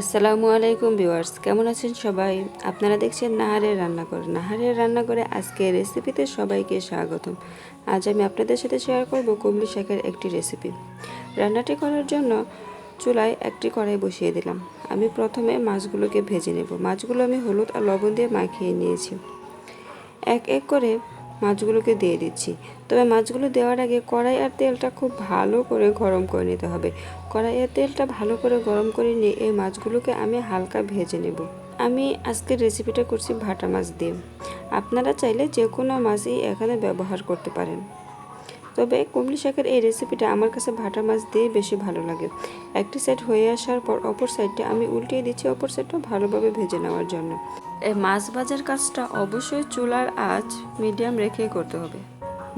আসসালামু আলাইকুম ভিউয়ার্স, কেমন আছেন সবাই? আপনারা দেখছেন নাহারের রান্নাঘর। নাহারের রান্নাঘরে আজকে রেসিপিতে সবাইকে স্বাগতম। আজ আমি আপনাদের সাথে শেয়ার করব কুমড়ি শাকের একটি রেসিপি। রান্নাটি করার জন্য চুলায় একটি কড়াই বসিয়ে দিলাম। আমি প্রথমে মাছগুলোকে ভেজে নেব। মাছগুলো আমি হলুদ আর লবণ দিয়ে মাখিয়ে নিয়েছি। এক এক করে মাছগুলোকে দিয়ে দিচ্ছি। তবে মাছগুলো দেওয়ার আগে কড়াই আর তেলটা খুব ভালো করে গরম করে নিতে হবে। কড়াইয়ের তেলটা ভালো করে গরম করে নিয়ে এই মাছগুলোকে আমি হালকা ভেজে নেব। আমি আজকের রেসিপিটা করছি ভাটা মাছ দিয়ে। আপনারা চাইলে যে কোনো মাছই এখানে ব্যবহার করতে পারেন। তবে কুমড়ি শাকের এই রেসিপিটা আমার কাছে ভাটা মাছ দিয়ে বেশি ভালো লাগে। একটি সাইড হয়ে আসার পর অপর সাইডটা আমি উল্টিয়ে দিচ্ছি, অপর সাইডটা ভালোভাবে ভেজে নেওয়ার জন্য। এই মাছ ভাজার কাজটা অবশ্যই চুলার আঁচ মিডিয়াম রেখেই করতে হবে।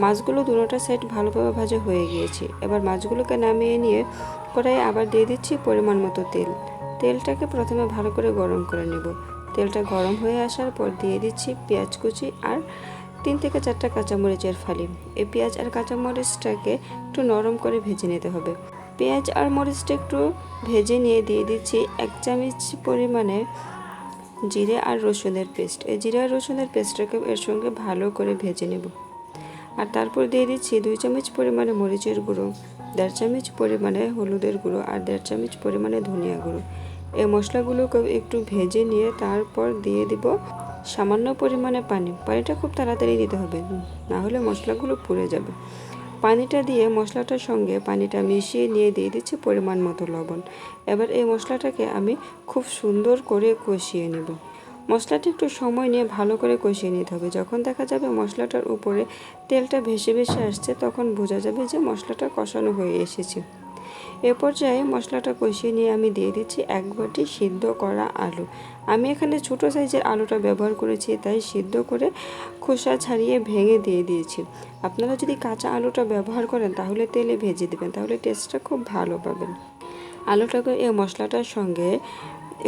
মাছগুলো দুটোটা সাইড ভালোভাবে ভাজা হয়ে গিয়েছে। এবার মাছগুলোকে নামিয়ে নিয়ে কড়াই আবার দিয়ে দিচ্ছি পরিমাণ মতো তেল। তেলটাকে প্রথমে ভালো করে গরম করে নেব। তেলটা গরম হয়ে আসার পর দিয়ে দিচ্ছি পেঁয়াজ কুচি আর তিন থেকে চারটা কাঁচামরিচের ফালি। এই পেঁয়াজ আর কাঁচামরিচটাকে একটু নরম করে ভেজে নিতে হবে। পেঁয়াজ আর মরিচটা একটু ভেজে নিয়ে দিয়ে দিচ্ছি এক চামচ পরিমাণে জিরে আর রসুনের পেস্ট। এই জিরে আর রসুনের পেস্টটাকে এর সঙ্গে ভালো করে ভেজে নেব। আর তারপর দিয়ে দিচ্ছি দুই চামচ পরিমাণে মরিচের গুঁড়ো, দেড় চামচ পরিমাণে হলুদের গুঁড়ো আর দেড় চামচ পরিমাণে ধনিয়া গুঁড়ো। এই মশলাগুলোকে একটু ভেজে নিয়ে তারপর দিয়ে দিব সামান্য পরিমাণে পানি। পানিটা খুব তাড়াতাড়ি দিতে হবে, না হলে মশলাগুলো পুড়ে যাবে। পানিটা দিয়ে মশলাটার সঙ্গে পানিটা মিশিয়ে নিয়ে দিয়ে দিচ্ছি পরিমাণ মতো লবণ। এবার এই মশলাটাকে আমি খুব সুন্দর করে কষিয়ে নেব। মশলাটি একটু সময় নিয়ে ভালো করে কষিয়ে নিতে হবে। যখন দেখা যাবে মশলাটার উপরে তেলটা ভেসে ভেসে আসছে, তখন বোঝা যাবে যে মশলাটা কষানো হয়ে এসেছে। এ পর্যায়ে মশলাটা কষিয়ে নিয়ে আমি দিয়ে দিচ্ছি এক বাটি সিদ্ধ করা আলু। আমি এখানে ছোট সাইজের আলুটা ব্যবহার করেছি, তাই সিদ্ধ করে খোসা ছাড়িয়ে ভেঙে দিয়ে দিয়েছি। আপনারা যদি কাঁচা আলুটা ব্যবহার করেন, তাহলে তেলে ভেজে দেবেন, তাহলে টেস্টটা খুব ভালো পাবেন। আলুটাকে এই মশলাটার সঙ্গে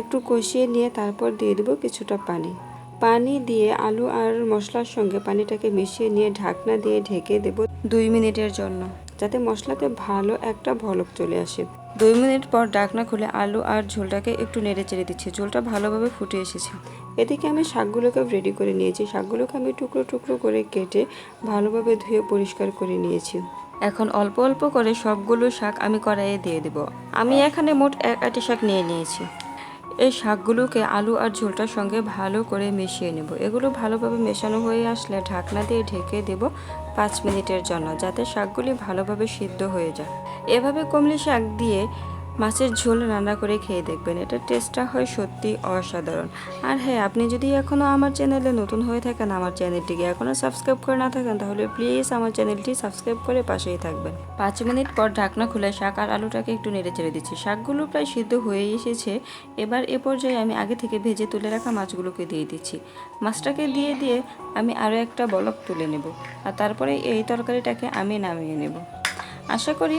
একটু কষিয়ে নিয়ে তারপর দিয়ে দেবো কিছুটা পানি। পানি দিয়ে আলু আর মশলার সঙ্গে পানিটাকে মিশিয়ে নিয়ে ঢাকনা দিয়ে ঢেকে দেব দুই মিনিটের জন্য। যাতে মশলাতে ভালো একটা ভলক চলে আসে। দুই মিনিট পর ডাকনা খুলে আলু আর ঝোলটাকে একটু নেড়ে চেড়ে দিচ্ছি। ঝোলটা ভালোভাবে ফুটে এসেছে। এদিকে আমি শাকগুলোকে রেডি করে নিয়েছি। শাকগুলোকে আমি টুকরো টুকরো করে কেটে ভালোভাবে ধুয়ে পরিষ্কার করে নিয়েছি। এখন অল্প অল্প করে সবগুলো শাক আমি কড়াইয়ে দিয়ে দেব। আমি এখানে মোট এক আটি শাক নিয়ে নিয়েছি। এই শাকগুলোকে আলু আর ঝোলটার সঙ্গে ভালো করে মিশিয়ে নেব। এগুলো ভালোভাবে মেশানো হয়ে আসলে ঢাকনা দিয়ে ঢেকে দেব। পাঁচ মিনিটের জন্য যাতে শাকগুলি ভালোভাবে সিদ্ধ হয়ে যায়। এভাবে কমলি শাক দিয়ে মাছের ঝোল রান্না করে খেয়ে দেখবেন। এটার টেস্টটা হয় সত্যি অসাধারণ। আর হ্যাঁ আপনি যদি এখনও আমার চ্যানেলে নতুন হয়ে থাকেন, আমার চ্যানেলটিকে এখনও সাবস্ক্রাইব করে না থাকেন, তাহলে প্লিজ আমার চ্যানেলটি সাবস্ক্রাইব করে পাশেই থাকবেন। পাঁচ মিনিট পর ঢাকনা খুলে শাক আর আলুটাকে একটু নেড়ে চেড়ে দিচ্ছি। শাকগুলো প্রায় সিদ্ধ হয়ে এসেছে। এবার এ পর্যায়ে আমি আগে থেকে ভেজে তুলে রাখা মাছগুলোকে দিয়ে দিচ্ছি। মাছটাকে দিয়ে দিয়ে আমি আরও একটা বলক তুলে নেব। আর তারপরে এই তরকারিটাকে আমি নামিয়ে নেব। আশা করি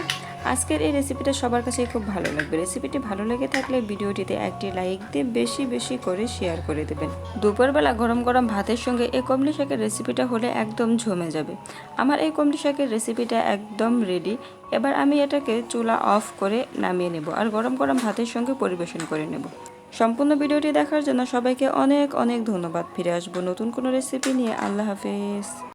আজকের এই রেসিপিটা সবার কাছেই খুব ভালো লাগবে। রেসিপিটি ভালো লেগে থাকলে ভিডিওটিতে একটি লাইক দিয়ে বেশি বেশি করে শেয়ার করে দেবেন। দুপুরবেলা গরম গরম ভাতের সঙ্গে এই কমলি শাকের রেসিপিটা হলে একদম ঝমে যাবে। আমার এই কমলি শাকের রেসিপিটা একদম রেডি এবার আমি এটাকে চুলা অফ করে নামিয়ে নেব আর গরম গরম ভাতের সঙ্গে পরিবেশন করে নেব। সম্পূর্ণ ভিডিওটি দেখার জন্য সবাইকে অনেক অনেক ধন্যবাদ। ফিরে আসব নতুন কোনো রেসিপি নিয়ে। আল্লাহ হাফেজ।